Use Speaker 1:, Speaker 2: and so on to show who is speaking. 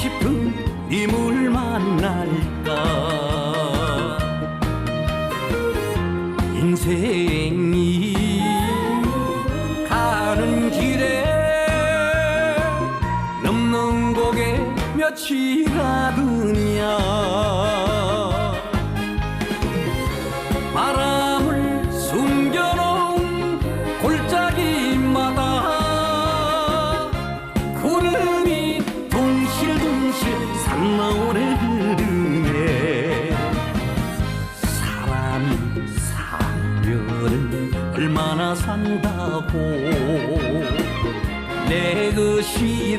Speaker 1: 싶은 님을 만날까? 인생이 가는 길에 넘는 고개 며칠이라느냐? 바람을 숨겨놓은 골짜기 없이 산나오래 흐르네 사람이 살면은 얼마나 산다고 내 것이